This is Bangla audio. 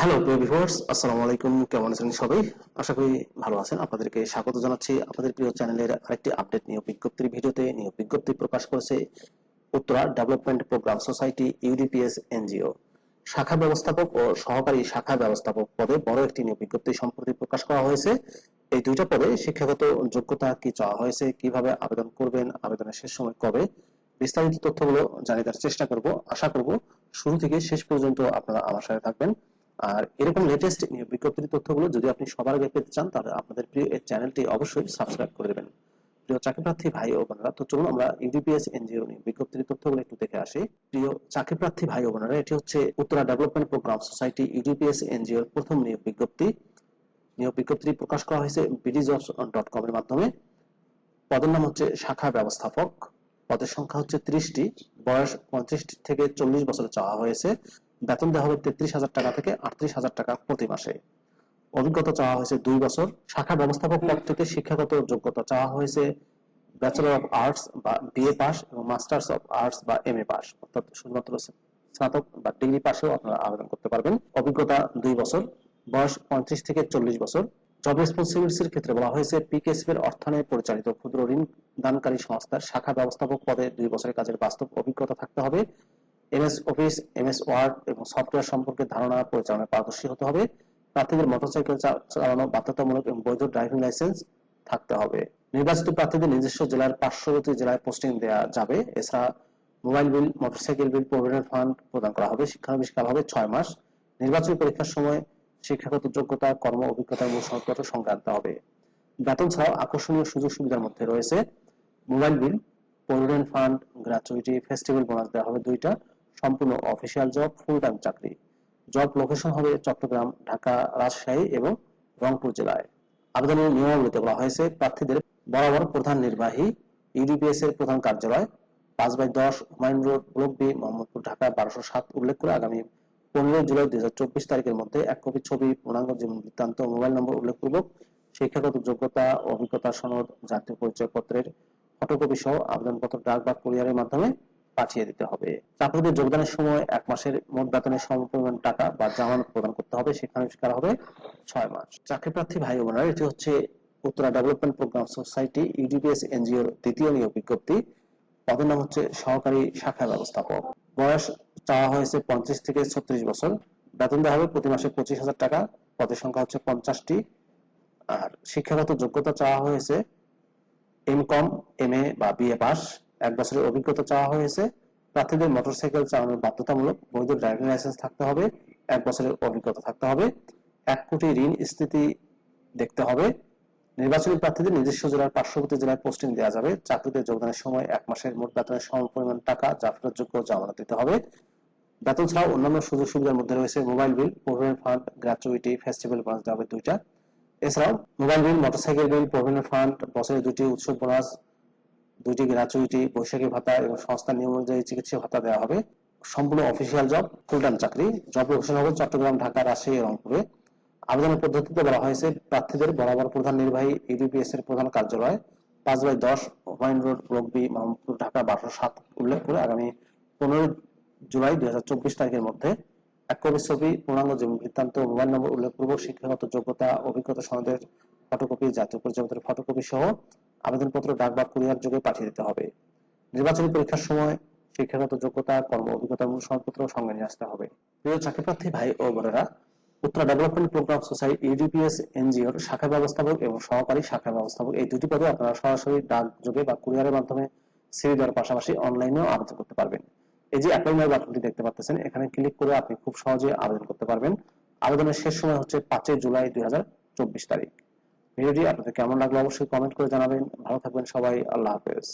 হ্যালো প্রিয় আসসালামু আলাইকুম। কেমন আছেন সবাই? আশা করি ভালো আছেন। আপনাদেরকে স্বাগত জানাচ্ছি। আপনাদের প্রিয় চ্যানেলের আরেকটি আপডেট নিয়োগ বিজ্ঞপ্তির ভিডিওতে। নিয়োগ বিজ্ঞপ্তি প্রকাশ করেছে Uttara development programme society UDPS NGO শাখা ব্যবস্থাপক ও সহকারী শাখা ব্যবস্থাপক পদে বড় একটি নিয়োগ বিজ্ঞপ্তি সম্প্রতি প্রকাশ করা হয়েছে। এই দুইটা পদে শিক্ষাগত যোগ্যতা কি চাওয়া হয়েছে, কীভাবে আবেদন করবেন, আবেদনের শেষ সময় কবে, বিস্তারিত তথ্যগুলো জানিয়ে চেষ্টা করব। আশা করব শুরু থেকে শেষ পর্যন্ত আপনারা আমার সাথে থাকবেন। আর এরকম লেটেস্ট বিজ্ঞপ্তির তথ্যগুলো যদি আপনি সবার আগে পেতে চান, তাহলে আপনাদের প্রিয় এই চ্যানেলটি অবশ্যই সাবস্ক্রাইব করে দেবেন। প্রিয় চাকরি প্রার্থী ভাই ও বোনেরা, তো চলুন আমরা ইউডিপিএস এনজিও নিয়োগ বিজ্ঞপ্তির তথ্যগুলো একটু দেখে আসি। প্রিয় চাকরি প্রার্থী ভাই ও বোনেরা, এটি হচ্ছে Uttara development programme society UDPS এনজিওর প্রথম নিয়োগ বিজ্ঞপ্তি। নিয়োগ বিজ্ঞপ্তি প্রকাশ করা হয়েছে বিডিজবস ডট কম এর মাধ্যমে। পদের নাম হচ্ছে শাখা ব্যবস্থাপক। পদের সংখ্যা হচ্ছে ত্রিশটি। বয়স পঁয়ত্রিশ থেকে চল্লিশ বছর চাওয়া হয়েছে। বেতন দেওয়া হবে তেত্রিশ হাজার টাকা থেকে আটত্রিশ হাজার টাকা প্রতি মাসে। অভিজ্ঞতা চাওয়া হয়েছে দুই বছর। শাখা ব্যবস্থাপক পদ থেকে শিক্ষাগত যোগ্যতা চাওয়া হয়েছে। ব্যাচেলর অফ আর্টস বা বিএ পাস এবং মাস্টার্স অফ আর্টস বা এম এ পাস অর্থাৎ শুধুমাত্র স্নাতক বা ডিগ্রি পাশেও আপনারা আবেদন করতে পারবেন। অভিজ্ঞতা দুই বছর। বয়স পঁয়ত্রিশ থেকে চল্লিশ বছর। জব রেসপন্সিবিলিটিস এর ক্ষেত্রে বলা হয়েছে পিকেএসপি এর অর্থায়নে পরিচালিত ক্ষুদ্র ঋণ দানকারী সংস্থার শাখা ব্যবস্থাপক পদে দুই বছরের কাজের বাস্তব অভিজ্ঞতা থাকতে হবে। এমএস অফিস এমএস ওয়ার্ড এবং সফটওয়্যার সম্পর্কে ধারণা, পরিচালনায় পারদর্শী হতে হবে। প্রার্থীদের মোটরসাইকেল চালানো বাধ্যতামূলক এবং বৈধ ড্রাইভিং লাইসেন্স থাকতে হবে। নির্বাচিত প্রার্থীদের নিজস্ব জেলার পার্শ্ববর্তী জেলায় পোস্টিং দেওয়া যাবে। এছাড়া mobile bill, motorcycle bill, provident fund প্রদান করা হবে। শিক্ষানবিষ্কার হবে ছয় মাস। নির্বাচনী পরীক্ষার সময় শিক্ষাগত যোগ্যতা, কর্ম অভিজ্ঞতার মূল সনদপত্র সংক্রান্ত হবে। বেতন ছাড়াও আকর্ষণীয় সুযোগ সুবিধার মধ্যে রয়েছে। Mobile bill, provident fund gratuity festival bonus দেওয়া হবে দুইটা। সম্পূর্ণ অফিসিয়াল জব ফুল টাইম চাকরি। জব লোকেশন হবে চট্টগ্রাম, ঢাকা, রাজশাহী এবং রংপুর জেলায়। আবেদনের নিয়মাবলীতে বলা হয়েছে, প্রার্থীদের বরাবর প্রধান নির্বাহী ইউডিপিএস এর প্রধান কার্যালয়, পাঁচ বাই দশ Humayun road, block B, Mohammadpur, Dhaka, বারোশো সাত উল্লেখ করে আগামী পনেরোই জুলাই দুই হাজার চব্বিশ তারিখের মধ্যে এক কপি ছবি, পূর্ণাঙ্গ জীবন বৃত্তান্ত, মোবাইল নম্বর উল্লেখপূর্বক, শিক্ষাগত যোগ্যতা, অভিজ্ঞতা সনদ, জাতীয় পরিচয়পত্রের ফটোকপি সহ আবেদনপত্র ডাক বা কুরিয়ারের মাধ্যমে পাঠিয়ে দিতে হবে। চাকরিতে যোগদানের সময় এক মাসের মোট বেতনের সমপরিমাণ টাকা বা জামানত প্রদান করতে হবে। সেখানে শিকার হবে ছয় মাস। চাকরি প্রার্থী ভাই বোনেরা, এটি হচ্ছে Uttara development programme society UDPS এনজিওর দ্বিতীয় নিয়োগ বিজ্ঞপ্তি। পদের নাম হচ্ছে সহকারী শাখা ব্যবস্থাপক। বয়স চাওয়া হয়েছে পঞ্চাশ থেকে ছত্রিশ বছর। বেতন দেওয়া হবে প্রতি মাসে পঁচিশ হাজার টাকা। পদের সংখ্যা হচ্ছে পঞ্চাশটি। আর শিক্ষাগত যোগ্যতা চাওয়া হয়েছে এম কম, এম এ বা বিএ পাস। এক বছরের অভিজ্ঞতা চাওয়া হয়েছে। প্রার্থীদের মোটরসাইকেল চালানোর বাধ্যতামূলক বৈধ ড্রাইভিং লাইসেন্স থাকতে হবে, এক বছরের অভিজ্ঞতা থাকতে হবে, এক কোটি ঋণ স্থিতি দেখতে হবে। নির্বাচনী প্রার্থীদের নিজস্ব জেলার পার্শ্ববর্তী জেলায় পোস্টিং দেওয়া যাবে চাকরিতে যোগদানের সময় এক মাসের মোট বেতনের সম পরিমাণ টাকা যা জামানত দিতে হবে। বেতন ছাড়াও অন্যান্য সুযোগ সুবিধার মধ্যে রয়েছে mobile bill, provident fund, gratuity, festival bonus দেওয়া হবে দুইটা। এছাড়াও mobile bill, motorcycle bill, provident fund, বছরে দুটি উৎসব বোনাস দুটি গ্র্যাচুইটি বৈশাখী ভাতা এবং সংস্থার নিয়ম অনুযায়ী চিকিৎসা ভাতা দেওয়া হবে। সম্পূর্ণ অফিসিয়াল জব ফুল টাইম চাকরি জব লোকেশন হবে চট্টগ্রাম, ঢাকা, রাজশাহী, রংপুরে। আবেদনের পদ্ধতিতে বলা হয়েছে, প্রার্থীদের বরাবর প্রধান নির্বাহী ইউডিপিএস এর প্রধান কার্যালয় পাঁচ বাই দশ Humayun road block B Mohammadpur, Dhaka, বারোশো সাত উল্লেখ করে আগামী পনেরোই জুলাই দুই হাজার চব্বিশ তারিখের মধ্যে এক কপি পূর্ণাঙ্গ জীবন বৃত্তান্ত মোবাইল নম্বর উল্লেখপূর্বক শিক্ষাগত যোগ্যতা, অভিজ্ঞতা সনদের ফটোকপি জাতীয় পরিচয়পত্রের ফটোকপি সহ আবেদনপত্র ডাক বা কুরিয়ার যোগে পাঠিয়ে দিতে হবে। নির্বাচনী পরীক্ষার সময় শিক্ষাগত যোগ্যতা, কর্ম অভিজ্ঞতা সনদপত্র সঙ্গে নিয়ে আসতে হবে। প্রিয় চাকরি প্রার্থী ভাই ও বোনেরা, Uttara development programme society UDPS এনজিওর শাখা ব্যবস্থাপক এবং সহকারী শাখা ব্যবস্থাপক এই দুটি পদে আপনারা সরাসরি ডাক যোগে বা কুরিয়ারের মাধ্যমে সিভি দেওয়ার পাশাপাশি অনলাইনেও আবেদন করতে পারবেন। এই যে অ্যাপ্লাই নাও বাটনটি দেখতে পাচ্ছেন, এখানে ক্লিক করে আপনি খুব সহজে আবেদন করতে পারবেন। আবেদনের শেষ সময় হচ্ছে পাঁচই জুলাই দুই হাজার চব্বিশ তারিখ। ভিডিওটি আপনাদের কেমন লাগল অবশ্যই কমেন্ট করে জানাবেন। ভালো থাকবেন সবাই আল্লাহ হাফেজ।